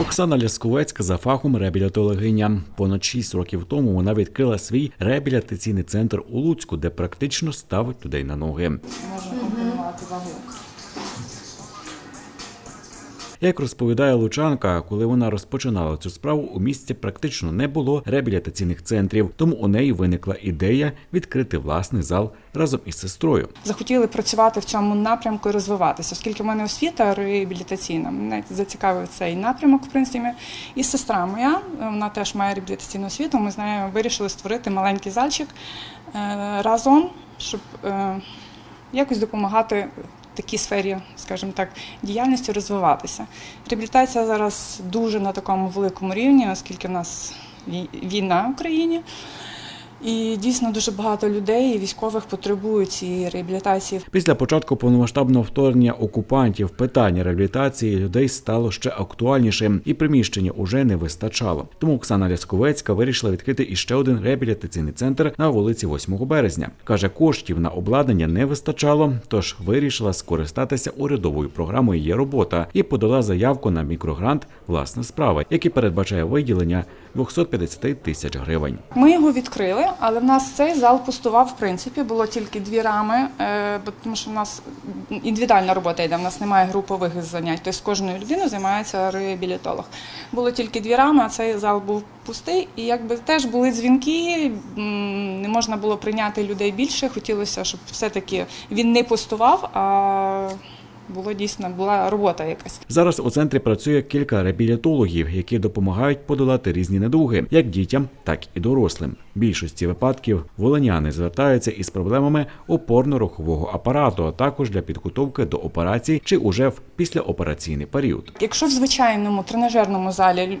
Оксана Лясковецька за фахом реабілітологиня. Понад 6 років тому вона відкрила свій реабілітаційний центр у Луцьку, де практично ставить людей на ноги. Можна вагу. Як розповідає Лучанка, коли вона розпочинала цю справу, у місті практично не було реабілітаційних центрів, тому у неї виникла ідея відкрити власний зал разом із сестрою. Захотіли працювати в цьому напрямку і розвиватися, оскільки в мене освіта реабілітаційна. Мене зацікавив цей напрямок, в принципі. І сестра моя, вона теж має реабілітаційну освіту. Ми з нею вирішили створити маленький зальчик е, разом, щоб е, якось допомагати такій сфері, скажімо так, діяльності розвиватися. Реабілітація зараз дуже на такому великому рівні, оскільки в нас війна в Україні. І дійсно дуже багато людей, і військових потребують цієї реабілітації. Після початку повномасштабного вторгнення окупантів питання реабілітації людей стало ще актуальнішим, і приміщення уже не вистачало. Тому Оксана Лясковецька вирішила відкрити іще один реабілітаційний центр на вулиці 8 березня. каже, коштів на обладнання не вистачало, тож вирішила скористатися урядовою програмою Є робота і подала заявку на мікрогрант власна справа, який передбачає виділення 250 тисяч гривень. Ми його відкрили, але в нас цей зал пустував. В принципі, було тільки дві рами, е, бо тому що в нас індивідуальна робота йде. В нас немає групових занять. Тобто з кожною людиною займається реабілітолог. Було тільки дві рами, а цей зал був пустий. І якби теж були дзвінки, не можна було прийняти людей більше. Хотілося, щоб все-таки він не пустував, а було дійсно була робота якась. Зараз у центрі працює кілька реабілітологів, які допомагають подолати різні недуги, як дітям, так і дорослим. В більшості випадків волиняни звертаються із проблемами опорно-рухового апарату, а також для підготовки до операцій чи уже в післяопераційний період. Якщо в звичайному тренажерному залі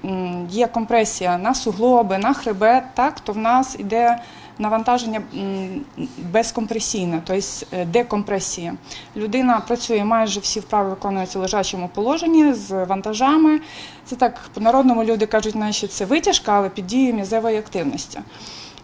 є компресія на суглоби, на хребет, так то в нас іде навантаження безкомпресійне, тобто декомпресія. Людина працює майже всі вправи виконуються в лежачому положенні з вантажами. Це так по народному люди кажуть, що це витяжка, але під дією м'язевої активності.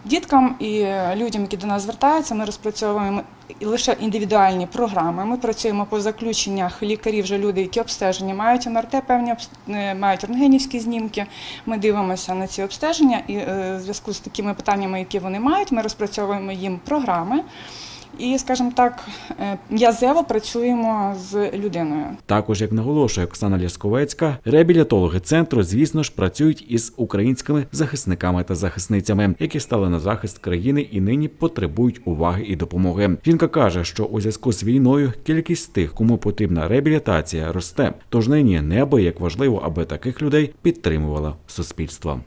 Діткам і людям, які до нас звертаються, ми розпрацьовуємо лише індивідуальні програми. Ми працюємо по заключеннях лікарів, вже люди, які обстеження мають МРТ, певні е, мають рентгенівські знімки. Ми дивимося на ці обстеження і е, в зв'язку з такими питаннями, які вони мають, ми розпрацьовуємо їм програми. І, скажімо так, е, м'язево працюємо з людиною. Також, як наголошує Оксана Лясковецька, реабілітологи центру, звісно ж, працюють із українськими захисниками та захисницями, які стали на захист країни і нині потребують уваги і допомоги. Жінка каже, що у зв'язку з війною кількість тих, кому потрібна реабілітація, росте. Тож нині неабияк важливо, аби таких людей підтримувало суспільство.